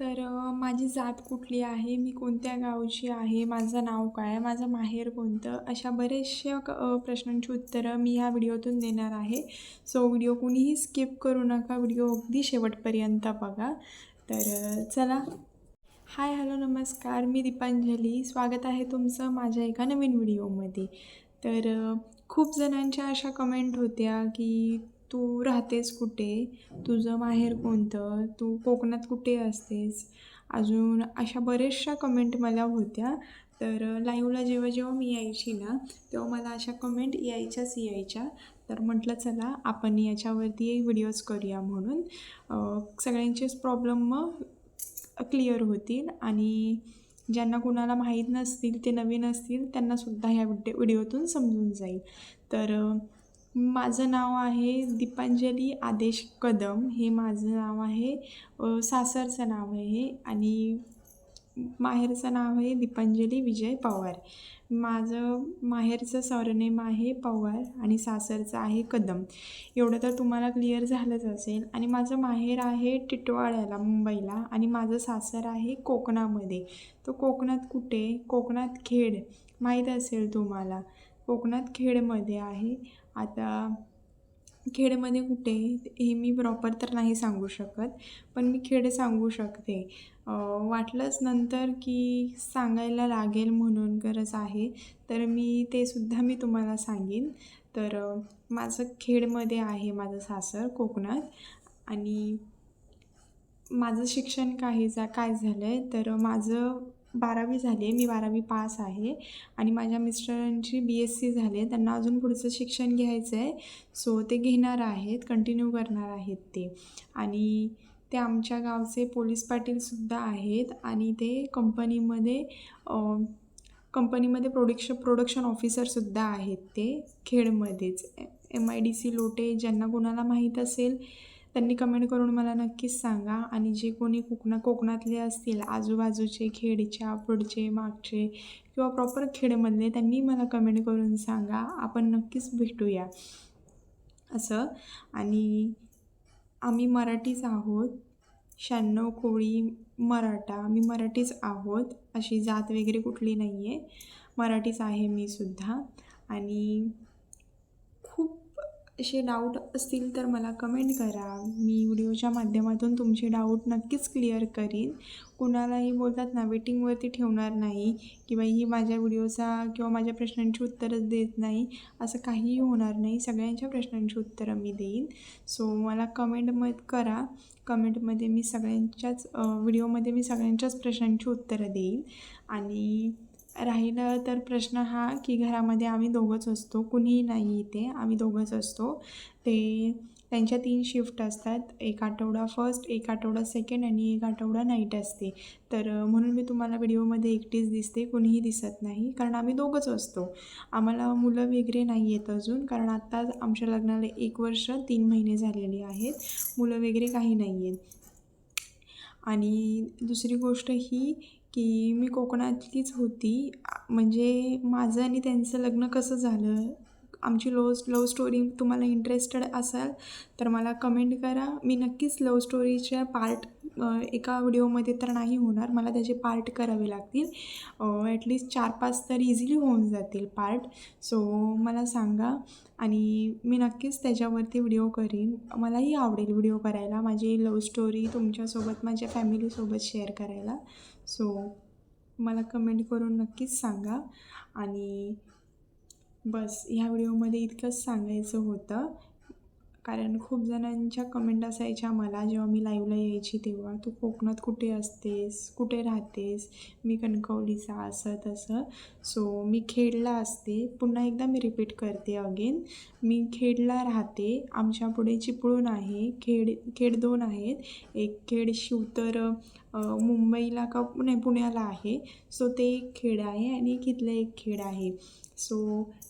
तर माझी जात कुठली आहे? मी कोणत्या गावची आहे? माझं नाव काय? माझं माहेर कोणतं? अशा बऱ्याचशा क प्रश्नांची उत्तरं मी ह्या व्हिडिओतून देणार आहे. सो व्हिडिओ कुणीही स्किप करू नका. व्हिडिओ अगदी शेवटपर्यंत बघा. तर चला. हाय हॅलो नमस्कार. मी दीपांजली. स्वागत आहे तुमचं माझ्या एका नवीन व्हिडिओमध्ये. तर खूप जणांच्या अशा कमेंट होत्या की तू राहतेस कुठे? तुझं माहेर कोणतं? तू कोकणात कुठे असतेस? अजून अशा बऱ्याचशा कमेंट मला होत्या. तर लाईव्हला जेव्हा जेव्हा मी यायची ना तेव्हा मला अशा कमेंट यायच्याच यायच्या. तर म्हटलं चला आपण याच्यावरती व्हिडिओज करूया म्हणून. सगळ्यांचेच प्रॉब्लेम मग क्लिअर होतील आणि ज्यांना कुणाला माहीत नसतील ते नवीन असतील त्यांनासुद्धा ह्या व्हिडिओ व्हिडिओतून समजून जाईल. तर माझं नाव आहे दीपांजली आदेश कदम. हे माझं नाव आहे. सासरचं नाव आहे आणि माहेरचं नाव आहे दीपांजली विजय पवार. माझं माहेरचं सरनेम आहे पवार आणि सासरचं आहे कदम. एवढं तर तुम्हाला क्लिअर झालंच असेल. आणि माझं माहेर आहे टिटवाळ्याला मुंबईला आणि माझं सासर आहे कोकणामध्ये. तो कोकणात कुठे? कोकणात खेड. माहीत असेल तुम्हाला. कोकणात खेडमध्ये आहे. आता खेडमध्ये कुठे? हे मी प्रॉपर तर नाही सांगू शकत पण मी खेड सांगू शकते. वाटलंच नंतर की सांगायला लागेल म्हणून गरज आहे तर मी ते सुद्धा मी तुम्हाला सांगेन. तर माझं खेडमध्ये आहे माझं सासर कोकणात आणि माझं शिक्षण काही जा काय झालं आहे तर माझं बारावी झाली आहे. मी बारावी पास आहे. आणि माझ्या मिस्टरांची बी एस सी झाली आहे. त्यांना अजून पुढचं शिक्षण घ्यायचं आहे सो ते घेणार आहेत. कंटिन्यू करणार आहेत ते. आणि ते आमच्या गावचे पोलीस पाटीलसुद्धा आहेत. आणि ते कंपनीमध्ये कंपनीमध्ये प्रोडक्शन प्रोडक्शन ऑफिसरसुद्धा आहेत ते. खेडमध्येच. M I D C Lote ज्यांना कोणाला माहीत असेल त्यांनी कमेंट करून मला नक्कीच सांगा. आणि जे कोणी कोकणा कोकणातले असतील आजूबाजूचे खेडच्या पुढचे मागचे किंवा प्रॉपर खेडमधले त्यांनी मला कमेंट करून सांगा. आपण नक्कीच भेटूया. असं. आणि आम्ही मराठीच आहोत. शहाण्णव कोळी मराठा. आम्ही मराठीच आहोत. अशी जात वगैरे कुठली नाही आहे मराठीच आहे मी सुद्धा. आणि असे डाऊट असतील तर मला कमेंट करा. मी व्हिडिओच्या माध्यमातून तुमचे डाऊट नक्कीच क्लिअर करीन. कुणालाही बोलतात ना वेटिंगवरती ठेवणार नाही किंवा ही माझ्या व्हिडिओचा किंवा माझ्या प्रश्नांची उत्तरच देत नाही असं काहीही होणार नाही. सगळ्यांच्या प्रश्नांची उत्तरं मी देईन. सो मला कमेंटमध्ये करा. कमेंटमध्ये मी सगळ्यांच्याच व्हिडिओमध्ये मी सगळ्यांच्याच प्रश्नांची उत्तरं देईन. आणि राहिलं तर प्रश्न हा की घरामध्ये आम्ही दोघंच असतो कुणीही नाही इथे आम्ही दोघंच असतो. ते त्यांच्या तीन शिफ्ट असतात एक आठवडा फर्स्ट एक आठवडा सेकंड आणि एक आठवडा नाईट असते. तर म्हणून मी तुम्हाला व्हिडिओमध्ये एकटीच दिसते कुणीही दिसत नाही कारण आम्ही दोघंच असतो. आम्हाला मुलं वगैरे नाही आहेत अजून कारण आत्ता आमच्या लग्नाला एक वर्ष तीन महिने झालेले आहेत. मुलं वगैरे काही नाही आहेत. आणि दुसरी गोष्ट ही की मी कोकणातलीच होती. म्हणजे माझं आणि त्यांचं लग्न कसं झालं आमची लव लव स्टोरी तुम्हाला इंटरेस्टेड असाल तर मला कमेंट करा. मी नक्कीच लव स्टोरीच्या पार्ट एका व्हिडिओमध्ये तर नाही होणार. मला त्याचे पार्ट करावे लागतील. ॲटलिस्ट चार पाच तर इझिली होऊन जातील पार्ट. सो मला सांगा आणि मी नक्कीच त्याच्यावरती व्हिडिओ करीन. मलाही आवडेल व्हिडिओ करायला. माझी लव स्टोरी तुमच्यासोबत माझ्या फॅमिलीसोबत शेअर करायला. सो मला कमेंट करून नक्कीच सांगा. आणि बस ह्या व्हिडिओमध्ये इतकंच सांगायचं होतं. कारण खूप जणांच्या कमेंट असायच्या मला जेव्हा मी लाईव्हला यायची तेव्हा तू कोकणात कुठे असतेस? कुठे राहतेस? मी कणकवलीचा असं तसं. सो मी खेडला असते. पुन्हा एकदा मी रिपीट करते अगेन मी खेडला राहते. आमच्या पुढे चिपळूण आहे. खेड खेड दोन आहेत. एक खेड शिवतर मुंबईला का नाही पुण्याला आहे. सो ते एक खेड आहे आणि एक इथलं एक खेड आहे. सो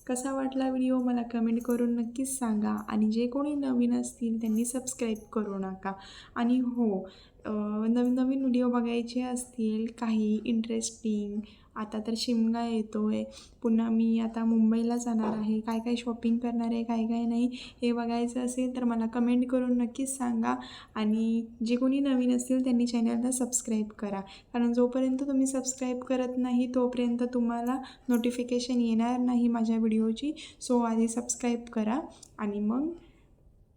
कसा वाटला व्हिडिओ मला कमेंट करून नक्कीच सांगा. आणि जे कोणी नवीन असतील त्यांनी सबस्क्राईब करू नका. आणि हो नवीन नवीन व्हिडिओ बघायचे असतील काही इंटरेस्टिंग आता तर शिमगा येतो आहे पुन्हा मी आता मुंबईला जाणार आहे. काय काय शॉपिंग करणार आहे काय काय नाही हे बघायचं असेल तर मला कमेंट करून नक्कीच सांगा. आणि जे कोणी नवीन असतील त्यांनी चॅनलला सबस्क्राईब करा. कारण जोपर्यंत तुम्ही सबस्क्राईब करत नाही तोपर्यंत तुम्हाला नोटिफिकेशन येणार नाही माझ्या व्हिडिओची सो आधी सबस्क्राईब करा. आणि मग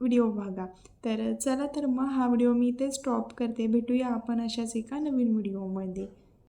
व्हिडिओ बघा. तर चला तर मग हा व्हिडिओ मी इथे स्टॉप करते. भेटूया आपण अशाच एका नवीन व्हिडिओमध्ये